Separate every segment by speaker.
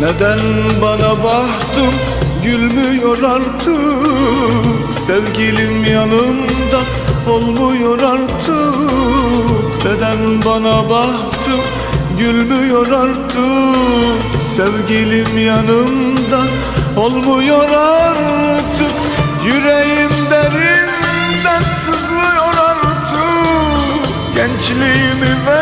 Speaker 1: Neden bana bahtım gülmüyor artık. Sevgilim yanımda olmuyor artık. Neden bana bahtım gülmüyor artık. Sevgilim yanımda olmuyor artık. Yüreğim derinden sızlıyor artık. Gençliğimi verin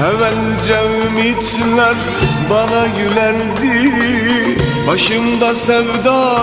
Speaker 1: Evvelce ümitler bana gülerdi. Başımda sevda